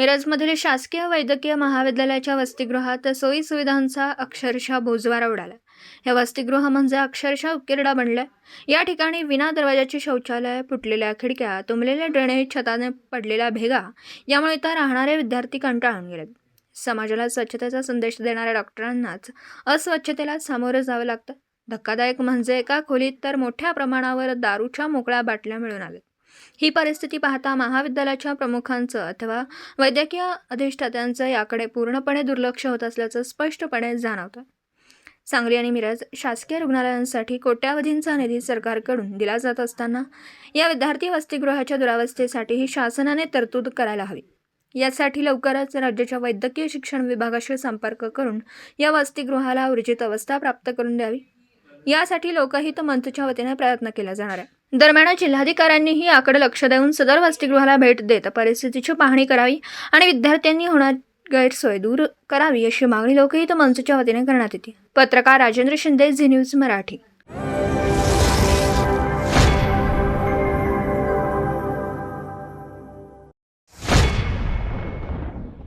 मिरजमधील शासकीय वैद्यकीय महाविद्यालयाच्या वसतिगृहात सोयी सुविधांचा अक्षरशः बोजवारा उडाला. हे वसतिगृह म्हणजे अक्षरशः उकिरडा बनलं. या ठिकाणी विना दरवाजाची शौचालय फुटलेल्या खिडक्या तुंबलेल्या ड्रेनेज छताने पडलेल्या भेगा यामुळे इथं राहणारे विद्यार्थी कंटाळून गेलेत. समाजाला स्वच्छतेचा संदेश देणाऱ्या डॉक्टरांनाच अस्वच्छतेला सामोरं जावं लागतं. धक्कादायक म्हणजे एका खोलीत तर मोठ्या प्रमाणावर दारूच्या मोकळ्या बाटल्या मिळून आल्या ही परिस्थिती पाहता महाविद्यालयाच्या प्रमुखांचं अथवा वैद्यकीय अधिष्ठात्यांचं याकडे पूर्णपणे दुर्लक्ष होत असल्याचं स्पष्टपणे जाणवतं. सांगली आणि मिरज शासकीय रुग्णालयांसाठी कोट्यावधींचा निधी सरकारकडून दिला जात असताना या विद्यार्थी वसतिगृहाच्या दुरावस्थेसाठीही शासनाने तरतूद करायला हवी. यासाठी लवकरच राज्याच्या वैद्यकीय शिक्षण विभागाशी संपर्क करून या वसतिगृहाला ऊर्जित अवस्था प्राप्त करून द्यावी. यासाठी लोकहित मंचच्या वतीने प्रयत्न केला जाणार आहे. दरम्यान जिल्हाधिकाऱ्यांनीही याकडे लक्ष देऊन सदर वसतिगृहाला भेट देत परिस्थितीची पाहणी करावी आणि विद्यार्थ्यांनी होणार गैरसोय दूर करावी अशी मागणी लोकहित मंचच्या वतीने करण्यात येते. पत्रकार राजेंद्र शिंदे झी न्यूज मराठी.